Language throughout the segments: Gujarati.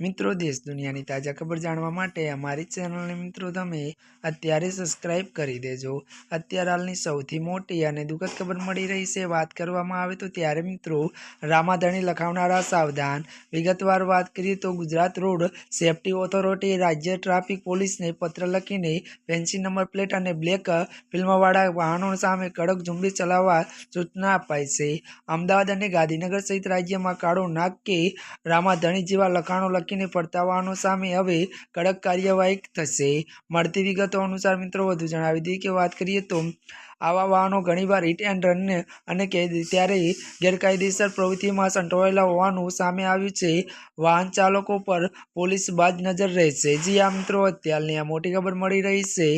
મિત્રો, દેશ દુનિયાની તાજા ખબર જાણવા માટે અમારી ચેનલને મિત્રો તમે અત્યારે સબસ્ક્રાઇબ કરી દેજો. અત્યારે હાલની સૌથી મોટી અને દુઃખદ ખબર મળી રહી છે, વાત કરવામાં આવે તો ત્યારે મિત્રો, રામાધણી લખાવનારા સાવધાન. વિગતવાર વાત કરીએ તો ગુજરાત રોડ સેફટી ઓથોરિટી રાજ્ય ટ્રાફિક પોલીસને પત્ર લખીને ફેન્સી નંબર પ્લેટ અને બ્લેક ફિલ્મવાળા વાહનો સામે કડક ઝુંબેશ ચલાવવા સૂચના અપાઈ છે. અમદાવાદ અને ગાંધીનગર સહિત રાજ્યમાં કાળો નાગ કે રામાધણી જેવા લખાણો લખીને પડતાવાનો સામે હવે કડક કાર્યવાહી થશે. મળતી વિગતો અનુસાર મિત્રો વધુ જણાવી દઈએ કે વાત કરીએ તો આવા વાહનો ઘણીવાર હિટ એન્ડ રન અને ત્યારે ગેરકાયદેસર પ્રવૃત્તિમાં સંડોવાયેલા હોવાનું સામે આવ્યું છે. વાહન ચાલકો પર પોલીસ બાજ નજર રહેશે. જી આ મિત્રો, અત્યારની આ મોટી ખબર મળી રહી છે.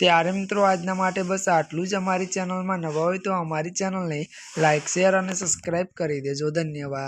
ત્યારે મિત્રો, આજના માટે બસ આટલું જ. અમારી ચેનલમાં નવા હોય તો અમારી ચેનલને લાઇક શેર અને સબસ્ક્રાઈબ કરી દેજો. ધન્યવાદ.